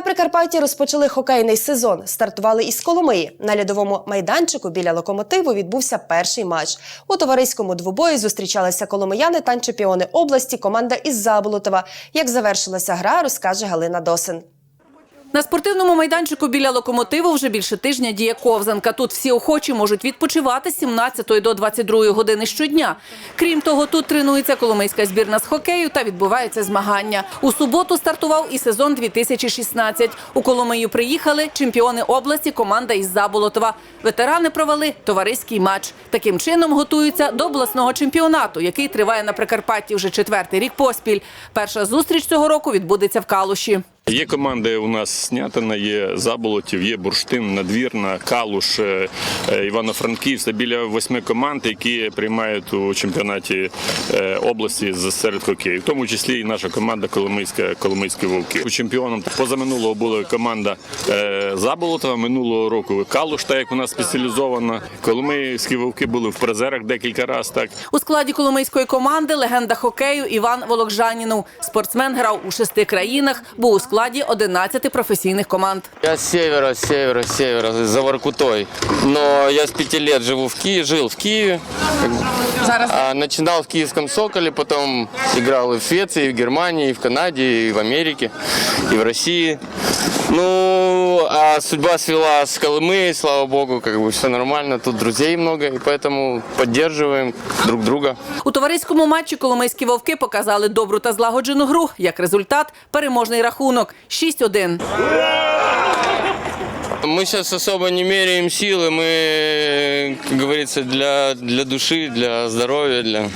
На Прикарпатті розпочали хокейний сезон. Стартували із Коломиї. На льодовому майданчику біля локомотиву відбувся перший матч. У товариському двобої зустрічалися коломияни та чемпіони області. Команда із Заболотова. Як завершилася гра, розкаже Галина Досин. На спортивному майданчику біля локомотиву вже більше тижня діє ковзанка. Тут всі охочі можуть відпочивати з 17 до 22 години щодня. Крім того, тут тренується коломийська збірна з хокею та відбуваються змагання. У суботу стартував і сезон 2016. У Коломию приїхали чемпіони області, команда із Заболотова. Ветерани провели товариський матч. Таким чином готуються до обласного чемпіонату, який триває на Прикарпатті вже четвертий рік поспіль. Перша зустріч цього року відбудеться в Калуші. Є команди у нас Снятина, є Заболотів, є Бурштин, Надвірна, Калуш, е, е, Івано-Франківськ. Це біля восьми команд, які приймають у чемпіонаті е, області серед хокею. В тому числі і наша команда Коломийська, Коломийські вовки. Чемпіоном позаминулого була команда Заболотова, минулого року Калуш, так як у нас спеціалізована. Коломийські вовки були в призерах декілька разів. Так У складі коломийської команди легенда хокею Іван Волокжанінов. Спортсмен грав у шести країнах, був у складі 11 професійних команд. Я з севера, з севера, з севера, за Воркутой. Но я з пяти лет живу в Києві, жив в Києві. А, починав в Київському Соколе, потім грав і в Швеції, і в Германии, і в Канаде, і в Америці, і в России. Ну, а судьба свела с Колымой, слава богу, как бы все нормально. Тут друзей много, и поэтому поддерживаем друг друга. У товариському матчі коломийські вовки показали добру та злагоджену гру. Як результат – переможний рахунок – 6-1. Мы сейчас особо не меряем силы, мы, как говорится, для, для души, для здоровья, для,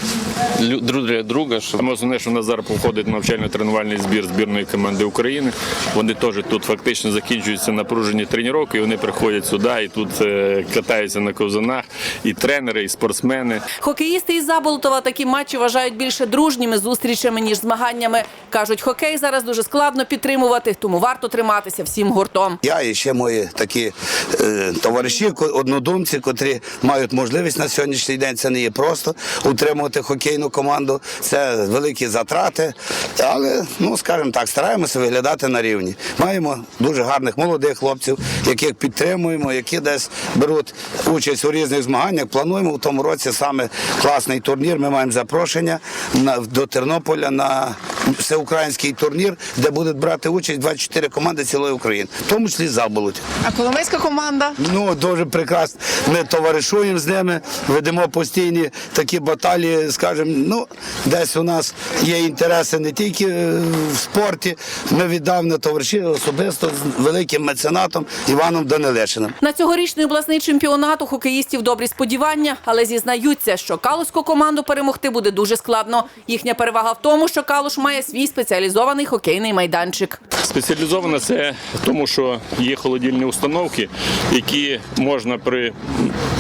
лю- друг для друга. чтобы Саме основне, що у нас зараз проходить навчально-тренувальний збір збірної команди України. Вони теж тут фактично закінчуються напружені тренування, і вони приходять сюди і тут е, катаються на ковзанах. І тренери, і спортсмени. Хокеїсти із Заболотова такі матчі вважають більше дружніми зустрічами, ніж змаганнями. Кажуть, хокей зараз дуже складно підтримувати, тому варто триматися всім гуртом. Я і ще мої такі е, товариші, однодумці, котрі мають можливість на сьогоднішній день. Це не є просто утримувати хокейну команду. Це великі затрати. Але, ну скажімо так, стараємося виглядати на рівні. Маємо дуже гарних молодих хлопців, яких підтримуємо, які десь беруть участь у різних змаганнях. Плануємо в тому році саме класний турнір. Ми маємо запрошення на, до Тернополя на всеукраїнський турнір, де будуть брати участь 24 команди цілої України, в тому числі заболоть. А коломийська команда? Ну дуже прекрасно. Ми товаришуємо з ними, ведемо постійні такі баталії. скажімо, ну десь у нас є інтереси не тільки е, в спорті. Ми віддавна товариші особисто з великим меценатом Іваном Данилешиним. На цьогорічний обласний чемпіонат у хокеїстів добрі сподівання, але зізнаються, що калуську команду перемогти буде дуже складно. Їхня перевага в тому, що Калуш має свій спеціалізований хокейний майданчик. Спеціалізована це тому, що є холодильні установки, які можна при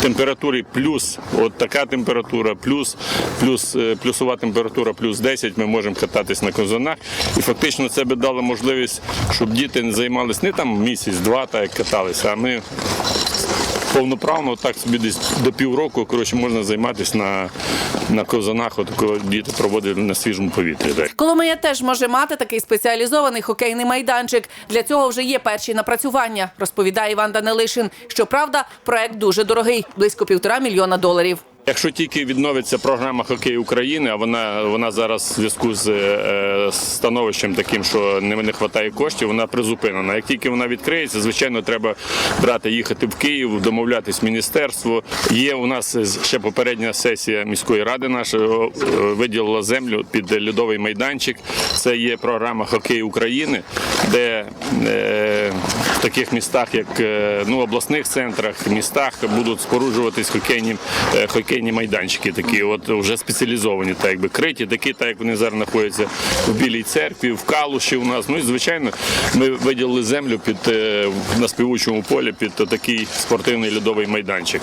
температурі плюс, от така температура, плюс, плюс е, плюсова температура, плюс 10, ми можемо кататись на ковзанах. І фактично це би дало можливість, щоб діти не займалися не там місяць-два, так як каталися, а ми повноправно так собі десь до півроку коротше, можна займатися на, на ковзанах, от коли діти проводили на свіжому повітрі. Так. Коломия теж може мати такий спеціалізований хокейний майданчик. Для цього вже є перші напрацювання, розповідає Іван Данилишин. Щоправда, проект дуже дорогий близько півтора мільйона доларів. Якщо тільки відновиться програма хокей України, а вона вона зараз в зв'язку з е, становищем таким, що не, вистачає коштів, вона призупинена. Як тільки вона відкриється, звичайно, треба брати, їхати в Київ, домовлятись міністерство. Є у нас ще попередня сесія міської ради е, виділила землю під льодовий майданчик. Це є програма хокей України, де е, в таких містах, як е, ну, обласних центрах, містах будуть споруджуватись хокейні, е, хокейні майданчики, такі от вже спеціалізовані, так якби криті, такі, так як вони зараз знаходяться в Білій церкві, в Калуші у нас. Ну і звичайно, ми виділили землю під е, на співучому полі під такий спортивний льодовий майданчик.